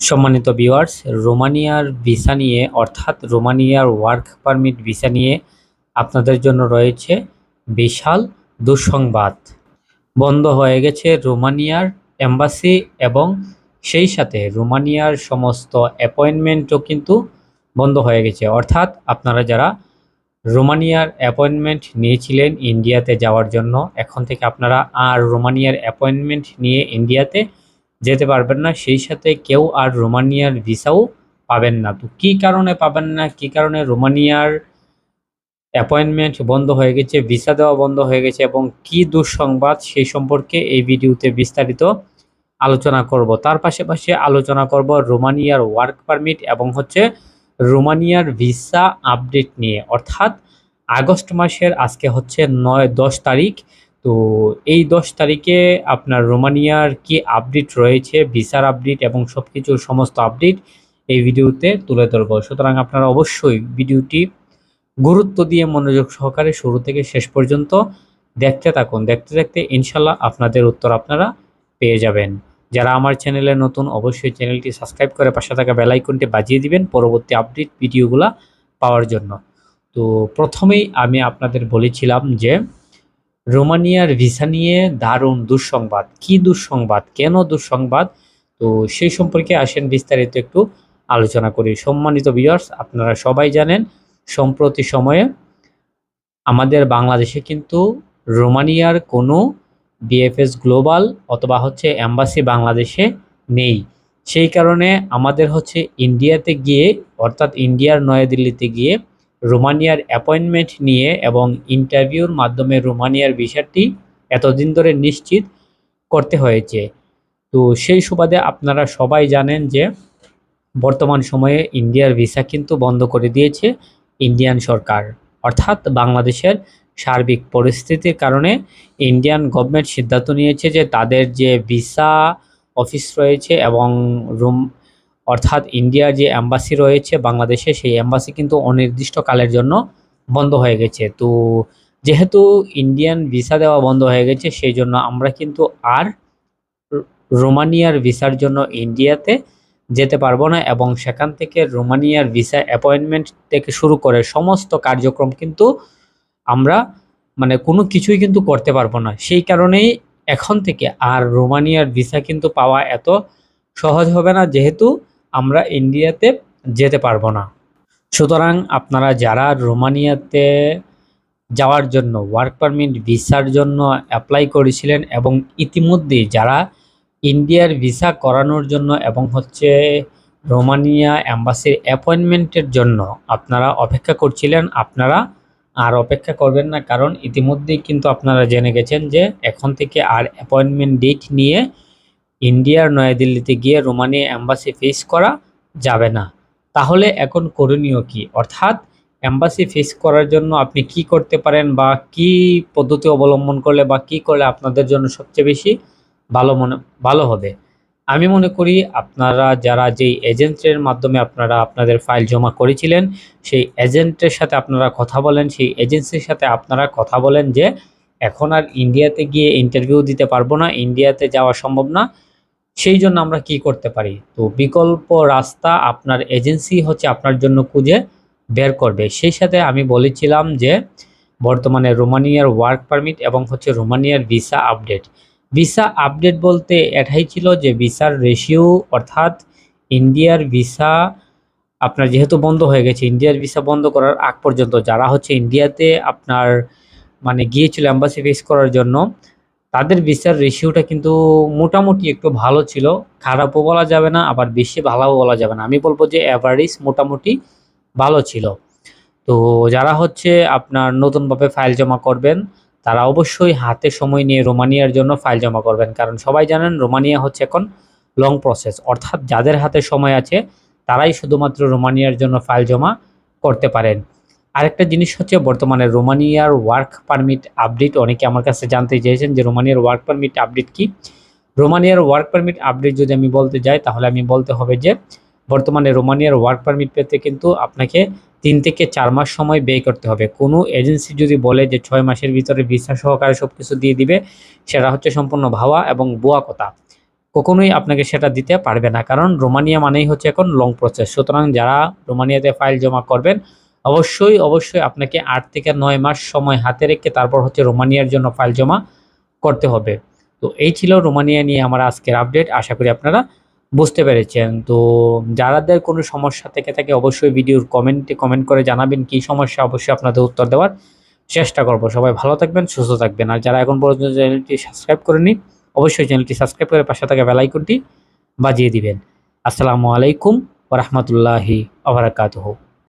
সম্মানিত viewers রোমানিয়ার visa নিয়ে, অর্থাৎ রোমানিয়ার ওয়ার্ক পারমিট ভিসা নিয়ে আপনাদের জন্য রয়েছে বিশাল দুঃসংবাদ। বন্ধ হয়ে গেছে রোমানিয়ার এম্বাসি এবং সেই সাথে রোমানিয়ার সমস্ত অ্যাপয়েন্টমেন্টও কিন্তু বন্ধ হয়ে গেছে। অর্থাৎ আপনারা যারা রোমানিয়ার অ্যাপয়েন্টমেন্ট নিয়েছিলেন ইন্ডিয়াতে যাওয়ার জন্য, এখন থেকে আপনারা আর রোমানিয়ার অ্যাপয়েন্টমেন্ট নিয়ে ইন্ডিয়াতে যেতে পারবেন না, সেই সাথে কেউ আর রোমানিয়ার ভিসাও পাবেন না। তো কী কারণে পাবেন না? কী কারণে রোমানিয়ার অ্যাপয়েন্টমেন্ট বন্ধ হয়ে গেছে, ভিসা দেওয়া বন্ধ হয়ে গেছে এবং কি দুঃসংবাদ সেই সম্পর্কে এই ভিডিওতে বিস্তারিত আলোচনা করব। তার পাশাপাশি আলোচনা করব রোমানিয়ার ওয়ার্ক পারমিট এবং হচ্ছে রোমানিয়ার ভিসা আপডেট নিয়ে। অর্থাৎ আগস্ট মাসের আজকে হচ্ছে নয়, দশ তারিখ। তো এই দশ তারিখে আপনার রোমানিয়ার কি আপডেট রয়েছে ভিসার আপডেট এবং সব কিছুর সমস্ত আপডেট এই ভিডিওতে তুলে ধরবো। সুতরাং আপনারা অবশ্যই ভিডিওটি গুরুত্ব দিয়ে মনোযোগ সহকারে শুরু থেকে শেষ পর্যন্ত দেখতে থাকুন। দেখতে দেখতে ইনশাল্লাহ আপনাদের উত্তর আপনারা পেয়ে যাবেন। যারা আমার চ্যানেলে নতুন, অবশ্যই চ্যানেলটি সাবস্ক্রাইব করে পাশে থাকা বেলাইকনটি বাজিয়ে দিবেন পরবর্তী আপডেট ভিডিওগুলো পাওয়ার জন্য। তো প্রথমেই আমি আপনাদের বলেছিলাম যে রোমানিয়ার ভিসা নিয়ে দারুণ দুঃসংবাদ। কি দুঃসংবাদ? কেন দুঃসংবাদ? তো সেই সম্পর্কে আসেন বিস্তারিত একটু আলোচনা করি। সম্মানিত ভিউয়ার্স আপনারা সবাই জানেন, সম্প্রতি সময়ে আমাদের বাংলাদেশে কিন্তু রোমানিয়ার কোনো বিএফএস গ্লোবাল অথবা হচ্ছে অ্যাম্বাসি বাংলাদেশে নেই। সেই কারণে আমাদের হচ্ছে ইন্ডিয়াতে গিয়ে, অর্থাৎ ইন্ডিয়ার নয়াদিল্লিতে গিয়ে রোমানিয়ার অ্যাপয়েন্টমেন্ট নিয়ে এবং ইন্টারভিউর মাধ্যমে রোমানিয়ার বিষয়টি এতদিন ধরে নিশ্চিত করতে হয়েছে। তো সেই সুবাদে আপনারা সবাই জানেন যে বর্তমান সময়ে ইন্ডিয়ার ভিসা কিন্তু বন্ধ করে দিয়েছে ইন্ডিয়ান সরকার। অর্থাৎ বাংলাদেশের সার্বিক পরিস্থিতির কারণে ইন্ডিয়ান গভর্নমেন্ট সিদ্ধান্ত নিয়েছে যে তাদের যে ভিসা অফিস রয়েছে এবং রুম অর্থাৎ ইন্ডিয়ার যে অ্যাম্বাসি রয়েছে বাংলাদেশে, সেই অ্যাম্বাসি কিন্তু অনির্দিষ্টকালের জন্য বন্ধ হয়ে গেছে। তো যেহেতু ইন্ডিয়ান ভিসা দেওয়া বন্ধ হয়ে গেছে, সেই জন্য আমরা কিন্তু আর রোমানিয়ার ভিসার জন্য ইন্ডিয়াতে যেতে পারব না এবং সেখান থেকে রোমানিয়ার ভিসা অ্যাপয়েন্টমেন্ট থেকে শুরু করে সমস্ত কার্যক্রম কিন্তু আমরা মানে কোনো কিছুই কিন্তু করতে পারব না। সেই কারণেই এখন থেকে আর রোমানিয়ার ভিসা কিন্তু পাওয়া এত সহজ হবে না, যেহেতু আমরা ইন্ডিয়াতে যেতে পারব না। সুতরাং আপনারা যারা রোমানিয়াতে যাওয়ার জন্য ওয়ার্ক পারমিট ভিসার জন্য অ্যাপ্লাই করেছিলেন এবং ইতিমধ্যে যারা ইন্ডিয়ার ভিসা করানোর জন্য এবং হচ্ছে রোমানিয়া অ্যাম্বাসির অ্যাপয়েন্টমেন্টের জন্য আপনারা অপেক্ষা করছিলেন, আপনারা আর অপেক্ষা করবেন না। কারণ ইতিমধ্যেই কিন্তু আপনারা জেনে গেছেন যে এখন থেকে আর অ্যাপয়েন্টমেন্ট ডেট নিয়ে ইন্ডিয়ার নয়াদিল্লিতে গিয়ে রোমানিয়া অ্যাম্বাসি ফেস করা যাবে না। তাহলে এখন করণীয় কি? অর্থাৎ অ্যাম্বাসি ফেস করার জন্য আপনি কি করতে পারেন বা কি পদ্ধতি অবলম্বন করলে বা কি করলে আপনাদের জন্য সবচেয়ে বেশি ভালো মনে, ভালো হবে? আমি মনে করি আপনারা যারা যেই এজেন্টের মাধ্যমে আপনারা আপনাদের ফাইল জমা করেছিলেন, সেই এজেন্টের সাথে আপনারা কথা বলেন, সেই এজেন্সির সাথে আপনারা কথা বলেন যে এখন আর ইন্ডিয়াতে গিয়ে ইন্টারভিউ দিতে পারব না, ইন্ডিয়াতে যাওয়া সম্ভব না। সেই জন্য আমরা কি করতে পারি? তো বিকল্প রাস্তা আপনার এজেন্সি হচ্ছে আপনার জন্য খুঁজে বের করবে। সেই সাথে আমি বলেছিলাম যে বর্তমানে রোমানিয়ার ওয়ার্ক পারমিট এবং হচ্ছে রোমানিয়ার ভিসা আপডেট ভিসা আপডেট বলতে এটাই ছিল যে ভিসার রেশিও অর্থাৎ ইন্ডিয়ার ভিসা আপনার যেহেতু বন্ধ হয়ে গেছে, ইন্ডিয়ার ভিসা বন্ধ করার আগ পর্যন্ত যারা হচ্ছে ইন্ডিয়াতে আপনার মানে গিয়েছিল অ্যাম্বাসি ফেস করার জন্য তাদের বিচার রেশিওটা কিন্তু মোটামুটি একটু ভালো ছিল। খারাপও বলা যাবে না, আবার বেশি ভালোও বলা যাবে না। আমি বলব যে অ্যাভারেজ মোটামুটি ভালো ছিল। তো যারা হচ্ছে আপনার নতুনভাবে ফাইল জমা করবেন, তারা অবশ্যই হাতে সময় নিয়ে রোমানিয়ার জন্য ফাইল জমা করবেন। কারণ সবাই জানেন রোমানিয়া হচ্ছে এখন লং প্রসেস অর্থাৎ যাদের হাতে সময় আছে, তারাই শুধুমাত্র রোমানিয়ার জন্য ফাইল জমা করতে পারেন। আরেকটা জিনিস হচ্ছে বর্তমানে রোমানিয়ার ওয়ার্ক পারমিট আপডেট অনেকে আমার কাছে জানতে চেয়েছেন যে রোমানিয়ার ওয়ার্ক পারমিট আপডেট কি? রোমানিয়ার ওয়ার্ক পারমিট আপডেট যদি আমি বলতে যাই, তাহলে আমি বলতে হবে যে বর্তমানে রোমানিয়ার ওয়ার্ক পারমিট পেতে কিন্তু আপনাকে তিন থেকে চার মাস সময় ব্যয় করতে হবে। কোনো এজেন্সি যদি বলে যে ছয় মাসের ভিতরে ভিসা সহকারে সব কিছু দিয়ে দিবে, সেটা হচ্ছে সম্পূর্ণ ভাবা এবং বোয়া কথা। কখনোই আপনাকে সেটা দিতে পারবে না, কারণ রোমানিয়া মানেই হচ্ছে এখন লং প্রসেস সুতরাং যারা রোমানিয়াতে ফাইল জমা করবেন অবশ্যই অবশ্যই আপনাকে আট থেকে নয় মাস সময় হাতে রেখে তারপর হচ্ছে রোমানিয়ার জন্য ফাইল জমা করতে হবে। তো এই ছিল রোমানিয়া নিয়ে আমার আজকের আপডেট, আশা করি আপনারা বুঝতে পেরেছেন। তো যারাদের কোনো সমস্যা থেকে থাকে অবশ্যই ভিডিওর কমেন্টে কমেন্ট করে জানাবেন কি সমস্যা, অবশ্যই আপনাদের উত্তর দেওয়ার চেষ্টা করব। সবাই ভালো থাকবেন, সুস্থ থাকবেন। আর যারা এখন পর্যন্ত চ্যানেলটি সাবস্ক্রাইব করেনি অবশ্যই চ্যানেলটি সাবস্ক্রাইব করে পাশে থাকা বেলাইকনটি বাজিয়ে দিবেন। আসসালামু আলাইকুম ওরহমতুল্লাহি আবরাকাতহ